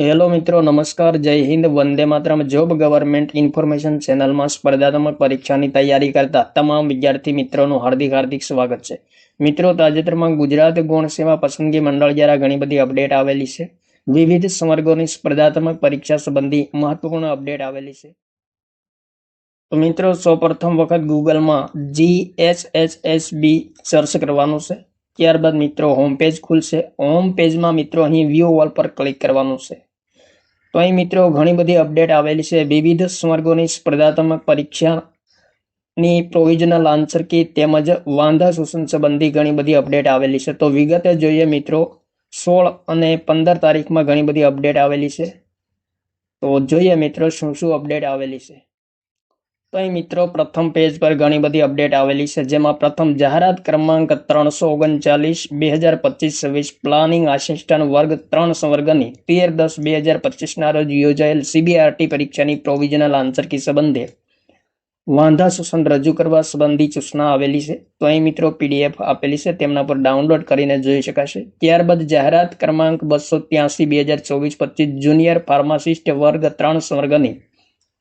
Hello મિત્રો, નમસ્કાર, જય હિન્દ, વંદે માતરમ. જોબ ગવર્મેન્ટ ઇન્ફોર્મેશન ચેનલમાં સ્પર્ધાત્મક પરીક્ષાની તૈયારી કરતા તમામ વિદ્યાર્થી મિત્રોનું હાર્દિક હાર્દિક સ્વાગત છે. મિત્રો, તાજેતરમાં ગુજરાત ગૌણ સેવા પસંદગી મંડળ દ્વારા ઘણી બધી અપડેટ આવેલી છે. વિવિધ સંવર્ગોની સ્પર્ધાત્મક પરીક્ષા સંબંધી મહત્વપૂર્ણ અપડેટ આવેલી છે. તો મિત્રો, સૌપ્રથમ વખત ગૂગલમાં G S H S B search કરવાનું છે. ત્યારબાદ મિત્રો, હોમ પેજ ખુલશે. હોમ પેજમાં મિત્રો, અહીં વ્યૂ વોલ પર ક્લિક કરવાનું છે. અહીં મિત્રો ઘણી બધી અપડેટ આવેલી છે. વિવિધ સ્વર્ગોની સ્પર્ધાત્મક પરીક્ષાની પ્રોવિઝનલ આન્સર કી તેમજ વાંધા શોષણ સંબંધી ઘણી બધી અપડેટ આવેલી છે. તો વિગતે જોઈએ મિત્રો, સોળ અને પંદર તારીખમાં ઘણી બધી અપડેટ આવેલી છે. તો જોઈએ મિત્રો, શું શું અપડેટ આવેલી છે. તો અહીં મિત્રો, પ્રથમ પેજ પર ઘણી બધી અપડેટ આવેલી છે, જેમાં પ્રથમ જાહેરાત ક્રમાંક ત્રણસો ઓગણચાલીસ, બે હજાર પચીસ છવ્વીસ પ્લાનિંગ આસિસ્ટન્ટ વર્ગ ત્રણ વર્ગની તેર દસ બે હજાર પચીસના રોજ યોજાયેલ સીબીઆરટી પરીક્ષાની પ્રોવિઝનલ આન્સર કી સંબંધે વાંધા શોષણ રજૂ કરવા સંબંધી સૂચના આવેલી છે. તો અહીં મિત્રો પીડીએફ આપેલી છે, તેમના પર ડાઉનલોડ કરીને જોઈ શકાશે. ત્યારબાદ જાહેરાત ક્રમાંક બસો ત્યાસી, બે હજાર ચોવીસ, પચીસ જુનિયર ફાર્માસિસ્ટ વર્ગ ત્રણ સંવર્ગની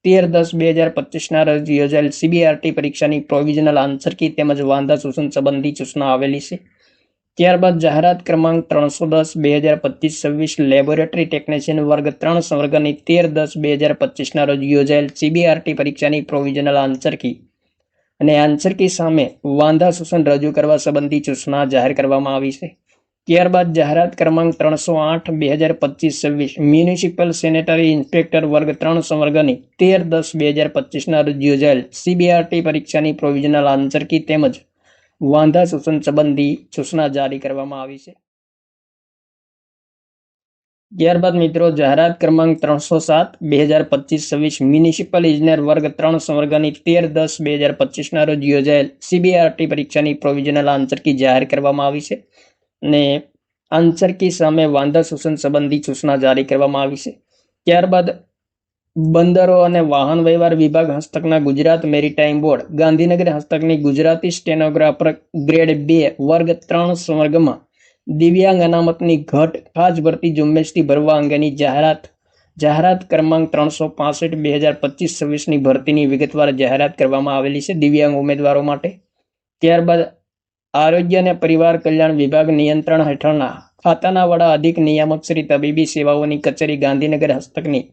તેર દસ બે હજાર પચીસના રોજ યોજાયેલ સીબીઆરટી પરીક્ષાની પ્રોવિઝનલ આન્સર કી તેમજ વાંધા સૂચન સંબંધી સૂચના આવેલી છે. ત્યારબાદ જાહેરાત ક્રમાંક ત્રણસો દસ બે હજાર પચીસ છવ્વીસ લેબોરેટરી ટેકનિશિયન વર્ગ ત્રણ સંવર્ગની તેર દસ બે હજાર પચીસના રોજ યોજાયેલ સીબીઆરટી પરીક્ષાની પ્રોવિઝનલ આન્સર કી. અને આન્સર કી સામે વાંધા સૂચન રજૂ કરવા સંબંધી સૂચના જાહેર કરવામાં આવી છે. ત્યારબાદ જાહેરાત ક્રમાંક ત્રણસો આઠ, બે હજાર પચીસ છવ્વીસ મ્યુનિસિપલ સેનેટરી ઇન્સ્પેક્ટર વર્ગ ત્રણ સંવર્ગની તેર દસ, બે હજાર પચીસના રોજ યોજાયેલ સીબીઆરટી પરીક્ષાની પ્રોવિઝનલ આન્સર તેમજ વાંધા શોષણ સંબંધી સૂચના જારી કરવામાં આવી છે. ત્યારબાદ મિત્રો જાહેરાત ક્રમાંક ત્રણસો સાત, બે હજાર પચીસ છવ્વીસ મ્યુનિસિપલ ઇજનેર વર્ગ ત્રણ સંવર્ગની તેર દસ, બે હજાર પચીસના રોજ યોજાયેલ સીબીઆરટી પરીક્ષાની પ્રોવિઝનલ આન્સર જાહેર કરવામાં આવી છે. અને આંસરકી સામે વાંધા શોષણ સંબંધી સૂચના જારી કરવામાં આવી છે. ત્યારબાદ બંદરો અને વાહન વ્યવહાર વિભાગ હસ્તકના ગુજરાત મેરીટાઈમ બોર્ડ, ગાંધીનગર હસ્તકની ગુજરાતી સ્ટેનોગ્રાફર ગ્રેડ બે, વર્ગ ત્રણ સંવર્ગમાં દિવ્યાંગ અનામતની ઘટ ખાસ ભરતી ઝુંબેશથી ભરવા અંગેની જાહેરાત જાહેરાત ક્રમાંક ત્રણસો પાસઠ, બે હજાર પચીસ, છવ્વીસની ભરતીની વિગતવાર જાહેરાત કરવામાં આવેલી છે દિવ્યાંગ ઉમેદવારો માટે. ત્યારબાદ આરોગ્ય અને પરિવાર કલ્યાણ વિભાગ નિયંત્રણ હેઠળના ખાતાના વડા અધિક નિયામક શ્રી તબીબી સેવાઓની કચેરી ગાંધીનગર હસ્તકની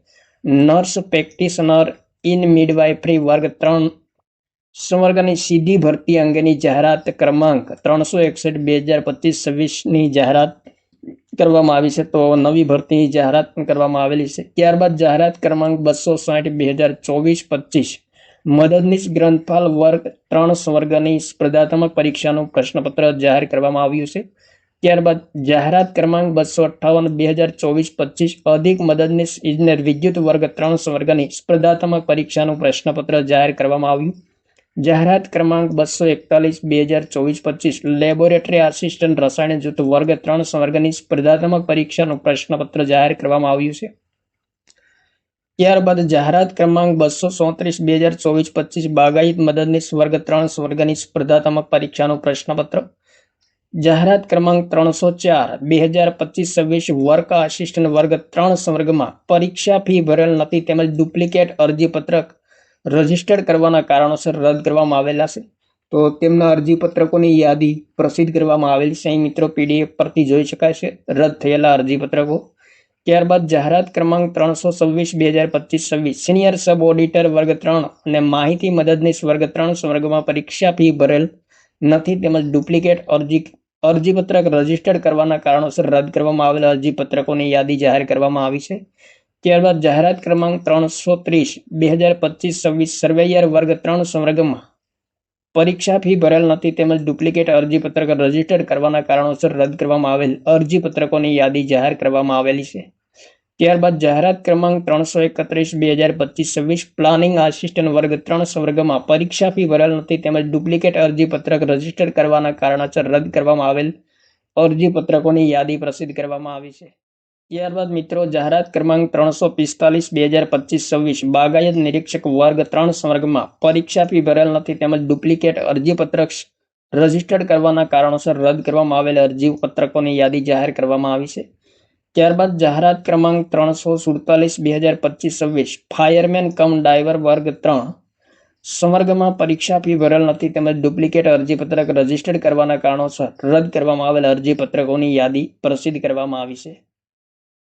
નર્સ પ્રેક્ટિશનર ઇન મિડવાઇફરી વર્ગ ત્રણ સંવર્ગની સીધી ભરતી અંગેની જાહેરાત ક્રમાંક ત્રણસો એકસઠ બે હજાર પચીસ છવ્વીસની જાહેરાત કરવામાં આવી છે. તો નવી ભરતીની જાહેરાત પણ કરવામાં આવેલી છે. ત્યારબાદ જાહેરાત ક્રમાંક બસો સાઠ બે હજાર ચોવીસ પચીસ મદદનીશ ગ્રંથપાલ વર્ગ ત્રણ સ્વર્ગની સ્પર્ધાત્મક પરીક્ષાનું પ્રશ્નપત્ર જાહેર કરવામાં આવ્યું છે. ત્યારબાદ જાહેરાત ક્રમાંક બસો અઠ્ઠાવન, બે હજાર ચોવીસ, પચીસ, અધિક મદદનીશ ઇજનેર વિદ્યુત વર્ગ ત્રણ સ્વર્ગની સ્પર્ધાત્મક પરીક્ષાનું પ્રશ્નપત્ર જાહેર કરવામાં આવ્યું. જાહેરાત ક્રમાંક બસો એકતાલીસ, બે હજાર ચોવીસ, પચીસ, લેબોરેટરી આસિસ્ટન્ટ રસાયણ જૂથ વર્ગ ત્રણ સ્વર્ગની સ્પર્ધાત્મક પરીક્ષાનું પ્રશ્નપત્ર જાહેર કરવામાં આવ્યું છે. ત્યારબાદ જાહેરાત ક્રમાંક બસો ચોત્રીસ બે હજાર ચોવીસ, પચીસ, બાગાયત મદદનીશ વર્ગ ત્રણ સ્વર્ગની સ્પર્ધાત્મક પરીક્ષાનું પ્રશ્નપત્ર. જાહેરાત ક્રમાંક ત્રણસો ચાર, બે હજાર પચીસ, છવ્વીસ, વર્ક આસિસ્ટન્ટ વર્ગ ત્રણ, સ્વર્ગમાં પરીક્ષા ફી ભરેલ નથી તેમજ ડુપ્લિકેટ અરજીપત્રક રજીસ્ટર્ડ કરવાના કારણોસર રદ કરવામાં આવેલા છે. તો તેમના અરજીપત્રકોની યાદી પ્રસિદ્ધ કરવામાં આવેલી છે. મિત્રો, પીડીએફ પરથી જોઈ શકાય છે. રદ થયેલા અરજીપત્રકો. ત્યારબાદ જાહેરાત ક્રમાંક ત્રણસો છવ્વીસ બે હજાર પચીસ, છવ્વીસ. સિનિયર સબ ઓડિટર વર્ગ ત્રણ અને માહિતી મદદનીશ વર્ગ ત્રણ વર્ગમાં પરીક્ષા ફી ભરેલ નથી તેમજ ડુપ્લિકેટ અરજી અરજીપત્રક રજીસ્ટર્ડ કરવાના કારણોસર રદ કરવામાં આવેલા અરજીપત્રકોની યાદી જાહેર કરવામાં આવી છે. ત્યારબાદ જાહેરાત ક્રમાંક ત્રણસો ત્રીસ બે હજાર પચીસ, છવ્વીસ. સર્વેયર વર્ગ ત્રણ સંવર્ગમાં પરીક્ષા ફી ભરેલ નથી તેમજ ડુપ્લિકેટ અરજીપત્રક રજિસ્ટર કરવાના કારણોસર રદ કરવામાં આવેલ અરજીપત્રકોની યાદી જાહેર કરવામાં આવેલી છે. ત્યારબાદ જાહેરાત ક્રમાંક ત્રણસો એકત્રીસ, બે હજાર પચીસ, છવ્વીસ, પ્લાનિંગ આસિસ્ટન્ટ વર્ગ ત્રણ સંવર્ગમાં પરીક્ષા ફી ભરેલ નથી તેમજ ડુપ્લિકેટ અરજીપત્રક રજિસ્ટર કરવાના કારણોસર રદ કરવામાં આવેલ અરજીપત્રકોની યાદી પ્રસિદ્ધ કરવામાં આવી છે. ત્યારબાદ મિત્રો જાહેરાત ક્રમાંક ત્રણસો પિસ્તાલીસ, બે હજાર પચીસ, છવ્વીસ. બાગાયત નિરીક્ષક વર્ગ ત્રણ સંવર્ગમાં પરીક્ષા ફી ભરેલ નથી તેમજ ડુપ્લિકેટ અરજીપત્રક રજીસ્ટર્ડ કરવાના કારણોસર રદ કરવામાં આવેલ અરજીપત્રકોની યાદી જાહેર કરવામાં આવી છે. ત્યારબાદ જાહેરાત ક્રમાંક ત્રણસો સુડતાલીસ, બે હજાર પચીસ, છવ્વીસ. ફાયરમેન કમ ડ્રાઈવર વર્ગ ત્રણ. સંવર્ગમાં પરીક્ષા ફી ભરેલ નથી તેમજ ડુપ્લિકેટ અરજીપત્રક રજીસ્ટર્ડ કરવાના કારણોસર રદ કરવામાં આવેલ અરજીપત્રકોની યાદી પ્રસિદ્ધ કરવામાં આવી છે.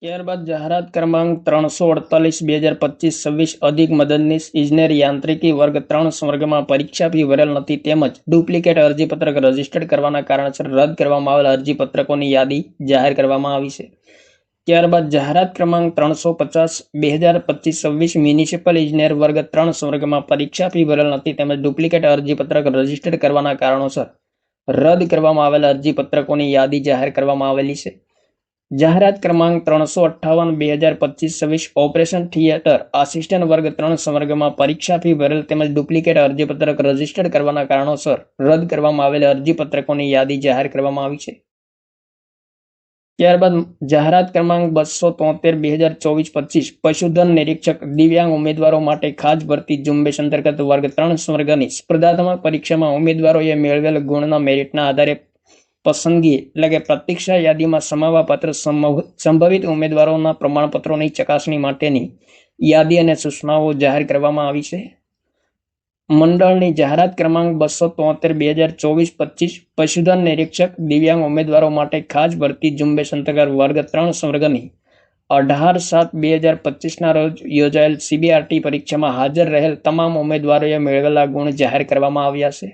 ત્યારબાદ જાહેરાત ક્રમાંક ત્રણસો અડતાલીસ, બે હજાર પચીસ, છવ્વીસ અધિક મદદનીશ ઇજનેર યાંત્રિકી વર્ગ ત્રણ સ્વર્ગમાં પરીક્ષા ફી ભરેલ નથી તેમજ ડુપ્લિકેટ અરજીપત્રક રજીસ્ટર્ડ કરવાના કારણસર રદ કરવામાં આવેલ અરજીપત્રકોની યાદી જાહેર કરવામાં આવી છે. ત્યારબાદ જાહેરાત ક્રમાંક ત્રણસો પચાસ, બે હજાર પચીસ, છવ્વીસ મ્યુનિસિપલ ઇજનેર વર્ગ ત્રણ સ્વર્ગમાં પરીક્ષા ફી ભરેલ નથી તેમજ ડુપ્લિકેટ અરજીપત્રક રજીસ્ટર્ડ કરવાના કારણોસર રદ કરવામાં આવેલ અરજીપત્રકોની યાદી જાહેર કરવામાં આવેલી છે. જાહેરાત ક્રમાંક ત્રણસો અઠ્ઠાવન, બે હજાર પચીસ, છવ્વીસ, ઓપરેશન થિયેટર, આસિસ્ટન્ટ વર્ગ ત્રણ સંવર્ગમાં પરીક્ષા ફી ભરેલ તેમજ ડુપ્લિકેટ અરજીપત્રક રજીસ્ટર્ડ કરવાના કારણોસર રદ કરવામાં આવેલા અરજીપત્રકોની યાદી જાહેર કરવામાં આવી છે. ત્યારબાદ જાહેરાત ક્રમાંક બસો તોતેર, બે હજાર ચોવીસ, પચીસ, પશુધન નિરીક્ષક દિવ્યાંગ ઉમેદવારો માટે ખાસ ભરતી ઝુંબેશ અંતર્ગત વર્ગ ત્રણ સ્વર્ગની સ્પર્ધાત્મક પરીક્ષામાં ઉમેદવારોએ મેળવેલ ગુણના મેરિટના આધારે પસંદગી એટલે કે પ્રતીક્ષા યાદીમાં સમાવવા પાત્ર સંભવિત ઉમેદવારોના પ્રમાણપત્રોની ચકાસણી માટેની યાદી અને સૂચનાઓ જાહેર કરવામાં આવી છે. મંડળની જાહેરાત ક્રમાંક બસો તોતેર, બે હજાર ચોવીસ, પચીસ, પશુધન નિરીક્ષક, દિવ્યાંગ ઉમેદવારો માટે ખાસ ભરતી ઝુંબેશ અંતર્ગત વર્ગ ત્રણ સ્વર્ગની અઢાર સાત, બે હજાર પચીસના રોજ યોજાયેલ સીબીઆરટી પરીક્ષામાં હાજર રહેલ તમામ ઉમેદવારોએ મેળવેલા ગુણ જાહેર કરવામાં આવ્યા છે.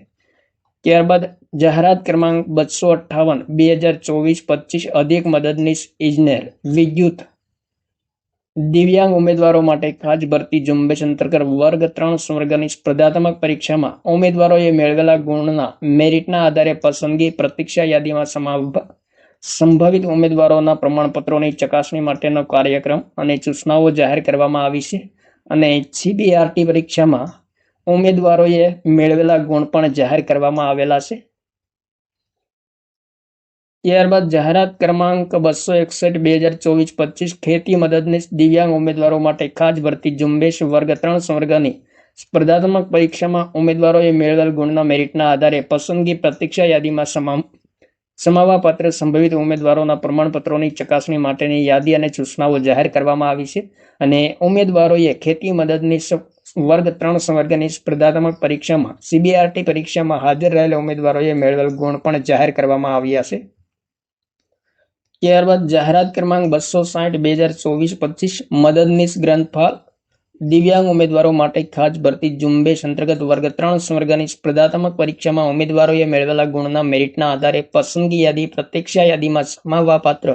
ત્યારબાદ જાહેરાત ક્રમાંક બસો અઠ્ઠાવન, બે હજાર ચોવીસ, પચીસ, અધિક મદદનીશ ઇજનેર, વિદ્યુત દિવ્યાંગ ઉમેદવારો માટે ખાસ ભરતી ઝુંબેશ અંતર્ગત વર્ગ ત્રણ સ્વર્ગની સ્પર્ધાત્મક પરીક્ષામાં ઉમેદવારોએ મેળવેલા ગુણના મેરિટના આધારે પસંદગી પ્રતીક્ષા યાદીમાં સમાવ સંભવિત ઉમેદવારોના પ્રમાણપત્રોની ચકાસણી માટેનો કાર્યક્રમ અને સૂચનાઓ જાહેર કરવામાં આવી છે. અને સીબીઆરટી પરીક્ષામાં ઉમેદવારોએ મેળવેલા ગુણ પણ જાહેર કરવામાં આવેલા છે. ત્યારબાદ જાહેરાત ક્રમાંક બસો એકસઠ, બે હજાર ચોવીસ, પચીસ, ખેતી મદદનીશ દિવ્યાંગ ઉમેદવારો માટે ખાસ ભરતી ઝુંબેશ વર્ગ ત્રણ સ્વર્ગની સ્પર્ધાત્મક પરીક્ષામાં ઉમેદવારોએ મેળવેલ ગુણના મેરિટના આધારે પસંદગી પ્રતીક્ષા યાદીમાં સમામ સમાવાપાત્ર સંભવિત ઉમેદવારોના પ્રમાણપત્રોની ચકાસણી માટેની યાદી અને સૂચનાઓ જાહેર કરવામાં આવી છે અને ઉમેદવારોએ ખેતી મદદનીશ વર્ગ ત્રણ સંવર્ગની સ્પર્ધાત્મક પરીક્ષામાં સીબીઆરટી પરીક્ષામાં હાજર રહેલા ઉમેદવારોએ મેળવેલ ગુણ પણ જાહેર કરવામાં આવ્યા છે. ત્યારબાદ જાહેરાત ક્રમાંક બસો સાઠ, બે હજાર ચોવીસ, પચીસ, મદદનીશ ગ્રંથપાલ, દિવ્યાંગ ઉમેદવારો માટે ખાસ ભરતી ઝુંબેશ અંતર્ગત વર્ગ ત્રણ સ્વર્ગની સ્પર્ધાત્મક પરીક્ષામાં ઉમેદવારોએ મેળવેલા ગુણના મેરિટના આધારે પસંદગી યાદી, પ્રત્યક્ષા યાદીમાં સમાવવા પાત્ર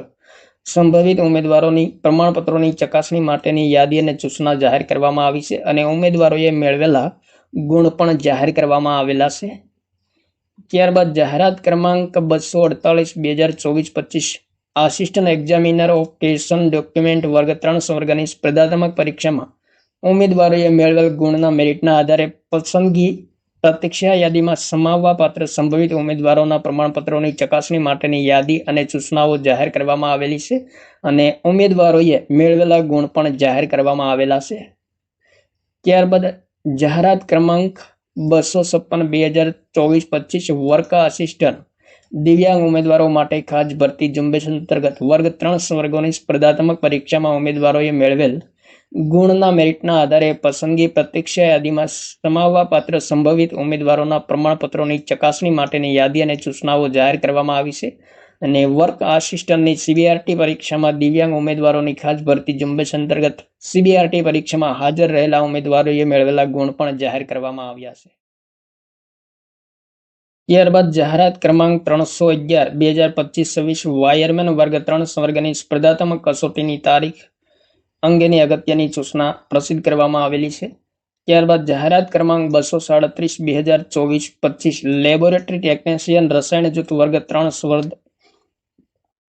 સંભવિત ઉમેદવારોની પ્રમાણપત્રોની ચકાસણી માટેની યાદી અને સૂચના જાહેર કરવામાં આવી છે અને ઉમેદવારોએ મેળવેલા ગુણ પણ જાહેર કરવામાં આવેલા છે. ત્યારબાદ જાહેરાત ક્રમાંક બસો અડતાલીસ, બે હજાર ચોવીસ, પચીસ. આસિસ્ટન્ટ એક્ઝામિનર ઓફ ટેશન ડોક્યુમેન્ટ વર્ગ ત્રણ સ્વર્ગની સ્પર્ધાત્મક પરીક્ષામાં ઉમેદવારોએ મેળવેલ ગુણના મેરિટના આધારે પસંદગી પ્રતીક્ષા યાદીમાં સમાવવા પાત્ર સંભવિત ઉમેદવારોના પ્રમાણપત્રોની ચકાસણી માટેની યાદી અને સૂચનાઓ જાહેર કરવામાં આવેલી છે અને ઉમેદવારોએ મેળવેલા ગુણ પણ જાહેર કરવામાં આવેલા છે. ત્યારબાદ જાહેરાત ક્રમાંક બસો છપ્પન, બે હજાર ચોવીસ, પચીસ વર્ક આસિસ્ટન્ટ દિવ્યાંગ ઉમેદવારો માટે ખાસ ભરતી ઝુંબેશ અંતર્ગત વર્ગ ત્રણ વર્ગોની સ્પર્ધાત્મક પરીક્ષામાં ઉમેદવારોએ મેળવેલ ગુણના મેરિટના આધારે પસંદગી પ્રતીક્ષા યાદીમાં સમાવવા પાત્ર સંભવિત ઉમેદવારોના પ્રમાણપત્રોની ચકાસણી માટેની યાદી અને સૂચનાઓ જાહેર કરવામાં આવી છે. અને વર્ક આસિસ્ટન્ટની સીબીઆરટી પરીક્ષામાં દિવ્યાંગ ઉમેદવારોની ખાસ ભરતી ઝુંબેશ અંતર્ગત સીબીઆરટી પરીક્ષામાં હાજર રહેલા ઉમેદવારોએ મેળવેલા ગુણ પણ જાહેર કરવામાં આવ્યા છે. ત્યારબાદ જાહેરાત ક્રમાંક ત્રણસો અગિયાર, બે હજાર પચીસ, છવ્વીસ, વાયરમેન વર્ગ ત્રણ વર્ગની સ્પર્ધાત્મક કસોટીની તારીખ અંગેની અગત્યની સૂચના પ્રસિદ્ધ કરવામાં આવેલી છે. ત્યારબાદ જાહેરાત ક્રમાંક બસો સાડત્રીસ, બે હજાર ચોવીસ, પચીસ, લેબોરેટરી ટેકનિશિયન રસાયણ જૂથ વર્ગ ત્રણ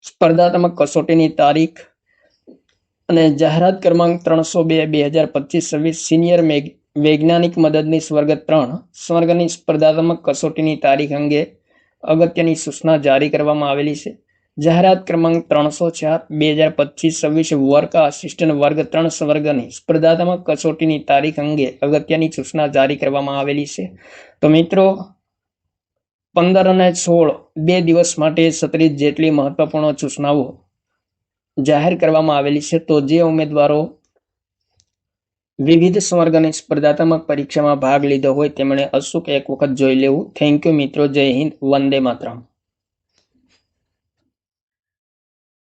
સ્પર્ધાત્મક કસોટીની તારીખ અને જાહેરાત ક્રમાંક ત્રણસો બે બે હજાર પચીસ છવ્વીસ, સિનિયર વૈજ્ઞાનિક મદદની સ્વર્ગ ત્રણ, સ્વર્ગની સ્પર્ધાત્મક કસોટીની તારીખ અંગે અગત્યની સૂચના જારી કરવામાં આવેલી છે. જાહેરાત ક્રમાંક ત્રણસો ચાર, બે હજાર પચીસ, છવ્વીસ વર્ગ આસિસ્ટન્ટ વર્ગ ત્રણ, સ્વર્ગની સ્પર્ધાત્મક કસોટીની તારીખ અંગે અગત્યની સૂચના જારી કરવામાં આવેલી છે. તો મિત્રો, પંદર અને સોળ બે દિવસ માટે સત્રીસ જેટલી મહત્વપૂર્ણ સૂચનાઓ જાહેર કરવામાં આવેલી છે. તો જે ઉમેદવારો વિવિધ સ્વર્ગની સ્પર્ધાત્મક પરીક્ષામાં ભાગ લીધો હોય તેમણે અચૂક એક વખત જોઈ લેવું. થેન્ક યુ મિત્રો. જય હિન્દ. વંદે માતરમ.